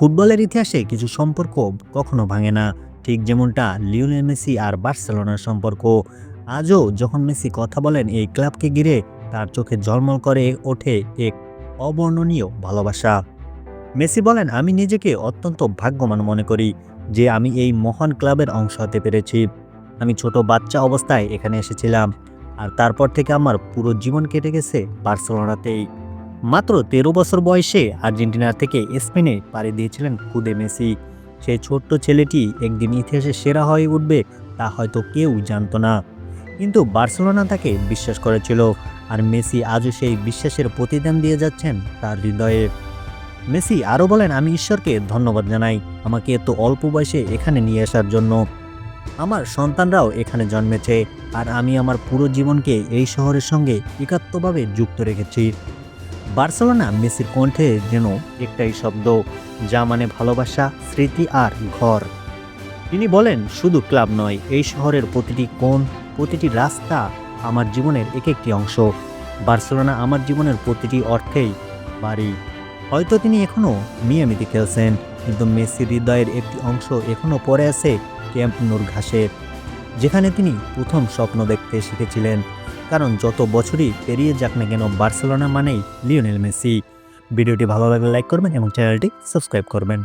ফুটবলের ইতিহাসে কিছু সম্পর্ক কখনো ভাঙে না। ঠিক যেমনটা লিওনেল মেসি আর বার্সেলোনার সম্পর্ক। আজও যখন মেসি কথা বলেন, এই ক্লাবকে ঘিরে তার চোখে জলমল করে ওঠে এক অবর্ণনীয় ভালোবাসা। মেসি বলেন, আমি নিজেকে অত্যন্ত ভাগ্যবান মনে করি যে আমি এই মহান ক্লাবের অংশ হতে পেরেছি। আমি ছোট বাচ্চা অবস্থায় এখানে এসেছিলাম আর তারপর থেকে আমার পুরো জীবন কেটে গেছে বার্সেলোনাতেই। মাত্র তেরো বছর বয়সে আর্জেন্টিনা থেকে স্পেনে পাড়ি দিয়েছিলেন খুদে মেসি। সেই ছোট্ট ছেলেটি একদিন ইতিহাসে সেরা হয়ে উঠবে তা হয়তো কেউ জানতো না। কিন্তু বার্সেলোনা তাকে বিশ্বাস করেছিল আর মেসি আজও সেই বিশ্বাসের প্রতিদান দিয়ে যাচ্ছেন তার হৃদয়ে। মেসি আরও বলেন, আমি ঈশ্বরকে ধন্যবাদ জানাই আমাকে এত অল্প বয়সে এখানে নিয়ে আসার জন্য। আমার সন্তানরাও এখানে জন্মেছে আর আমি আমার পুরো জীবনকে এই শহরের সঙ্গে একাত্মভাবে যুক্ত রেখেছি। বার্সেলোনা মেসির কণ্ঠে যেন একটাই শব্দ, যা মানে ভালোবাসা, স্মৃতি আর ঘর। তিনি বলেন, শুধু ক্লাব নয়, এই শহরের প্রতিটি কোণ, প্রতিটি রাস্তা আমার জীবনের এক একটি অংশ। বার্সেলোনা আমার জীবনের প্রতিটি অর্থেই বাড়ি। হয়তো তিনি এখনও মিয়ামিতে খেলছেন, কিন্তু মেসির হৃদয়ের একটি অংশ এখনও পড়ে আছে ক্যাম্প নূর ঘাসে, যেখানে তিনি প্রথম স্বপ্ন দেখতে শিখেছিলেন। কারণ যত বছরই পেরিয়ে যাক না কেন বার্সেলোনা মানেই লিওনেল মেসি। ভিডিওটি ভালো লাগলে লাইক করবেন এবং চ্যানেলটি সাবস্ক্রাইব করবেন।